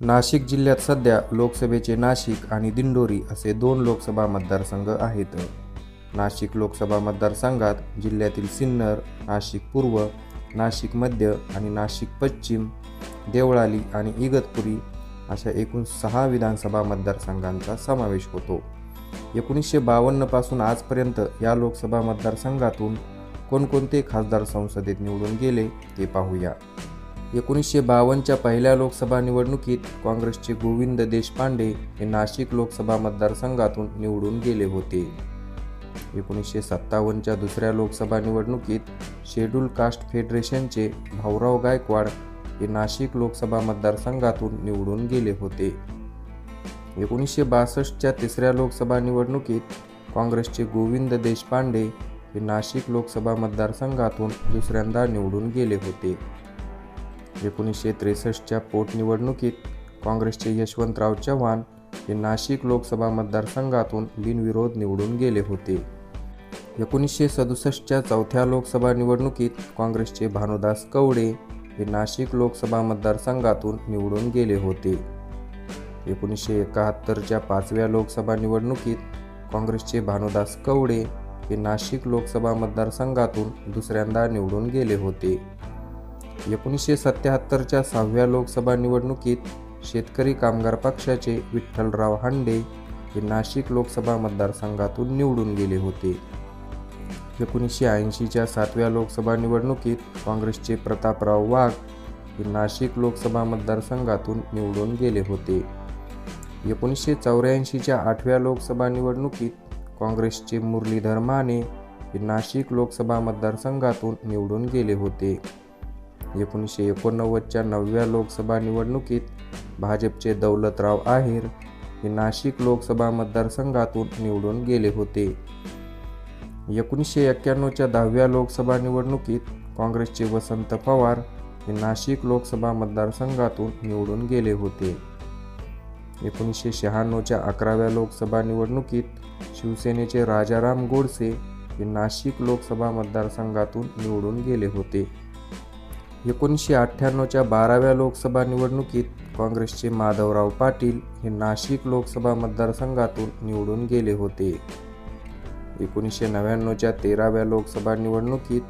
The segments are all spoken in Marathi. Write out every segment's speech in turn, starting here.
नाशिक जिल्ह्यात सध्या लोकसभेचे नाशिक आणि दिंडोरी असे दोन लोकसभा मतदारसंघ आहेत. नाशिक लोकसभा मतदारसंघात जिल्ह्यातील सिन्नर नाशिक पूर्व नाशिक मध्य आणि नाशिक पश्चिम देवळाली आणि इगतपुरी अशा एकूण सहा विधानसभा मतदारसंघांचा समावेश होतो. एकोणीसशे बावन्नपासून आजपर्यंत या लोकसभा मतदारसंघातून कोणकोणते खासदार संसदेत निवडून गेले ते पाहूया. एकोणीसशे बावन्नच्या पहिल्या लोकसभा निवडणुकीत काँग्रेसचे गोविंद देशपांडे हे नाशिक लोकसभा मतदारसंघातून निवडून गेले होते. एकोणीसशे सत्तावन्नच्या दुसऱ्या लोकसभा निवडणुकीत शेड्यूल कास्ट फेडरेशनचे भाऊराव गायकवाड हे नाशिक लोकसभा मतदारसंघातून निवडून गेले होते. एकोणीसशे बासष्टच्या तिसऱ्या लोकसभा निवडणुकीत काँग्रेसचे गोविंद देशपांडे हे नाशिक लोकसभा मतदारसंघातून दुसऱ्यांदा निवडून गेले होते. एकोणीसशे त्रेसष्टच्या पोटनिवडणुकीत काँग्रेसचे यशवंतराव चव्हाण हे नाशिक लोकसभा मतदारसंघातून बिनविरोध निवडून गेले होते. एकोणीसशे सदुसष्टच्या चौथ्या लोकसभा निवडणुकीत काँग्रेसचे भानुदास कवडे हे नाशिक लोकसभा मतदारसंघातून निवडून गेले होते. एकोणीसशे एकाहत्तरच्या पाचव्या लोकसभा निवडणुकीत काँग्रेसचे भानुदास कवडे हे नाशिक लोकसभा मतदारसंघातून दुसऱ्यांदा निवडून गेले होते. एकोणीसशे सत्याहत्तरच्या सहाव्या लोकसभा निवडणुकीत शेतकरी कामगार पक्षाचे विठ्ठलराव हांडे हे नाशिक लोकसभा मतदारसंघातून निवडून गेले होते. एकोणीसशे ऐंशीच्या सातव्या लोकसभा निवडणुकीत काँग्रेसचे प्रतापराव वाघ हे नाशिक लोकसभा मतदारसंघातून निवडून गेले होते. एकोणीसशे चौऱ्याऐंशीच्या आठव्या लोकसभा निवडणुकीत काँग्रेसचे मुरलीधर माने हे नाशिक लोकसभा मतदारसंघातून निवडून गेले होते. एकोणीसशे एकोणनव्वदच्या नवव्या लोकसभा निवडणुकीत भाजपचे दौलतराव आहेर हे नाशिक लोकसभा मतदारसंघातून निवडून गेले होते. एकोणीसशे एक्क्याण्णवच्या दहाव्या लोकसभा निवडणुकीत काँग्रेसचे वसंत पवार हे नाशिक लोकसभा मतदारसंघातून निवडून गेले होते. एकोणीसशे शहाण्णवच्या अकराव्या लोकसभा निवडणुकीत शिवसेनेचे राजाराम गोडसे हे नाशिक लोकसभा मतदारसंघातून निवडून गेले होते. एकोणीसशे अठ्ठ्याण्णवच्या बाराव्या लोकसभा निवडणुकीत काँग्रेसचे माधवराव पाटील हे नाशिक लोकसभा मतदारसंघातून निवडून गेले होते. एकोणीसशे नव्याण्णवच्या तेराव्या लोकसभा निवडणुकीत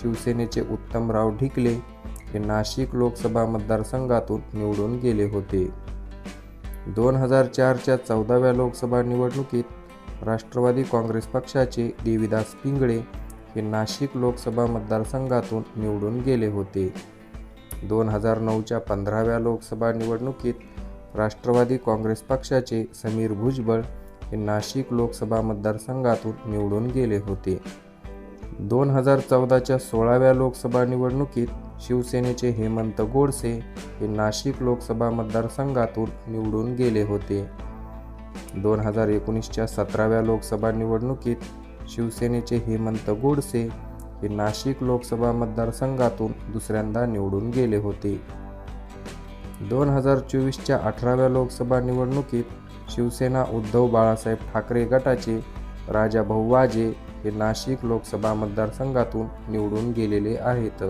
शिवसेनेचे उत्तमराव ढिकले हे नाशिक लोकसभा मतदारसंघातून निवडून गेले होते. दोन हजार चारच्या चौदाव्या लोकसभा निवडणुकीत राष्ट्रवादी काँग्रेस पक्षाचे देविदास पिंगळे हे नाशिक लोकसभा मतदारसंघातून निवडून गेले होते. दोन हजार नऊच्या पंधराव्या लोकसभा निवडणुकीत राष्ट्रवादी काँग्रेस पक्षाचे समीर भुजबळ हे नाशिक लोकसभा मतदारसंघातून निवडून गेले होते. दोन हजार चौदाच्या सोळाव्या लोकसभा निवडणुकीत शिवसेनेचे हेमंत गोडसे हे नाशिक लोकसभा मतदारसंघातून निवडून गेले होते. दोन हजार एकोणीसच्या सतराव्या लोकसभा निवडणुकीत शिवसेनेचे हेमंत गोडसे हे नाशिक लोकसभा मतदारसंघातून दुसऱ्यांदा निवडून गेले होते. दोन हजार चोवीसच्या अठराव्या लोकसभा निवडणुकीत शिवसेना उद्धव बाळासाहेब ठाकरे गटाचे राजाभाऊ वाजे हे नाशिक लोकसभा मतदारसंघातून निवडून गेलेले आहेत.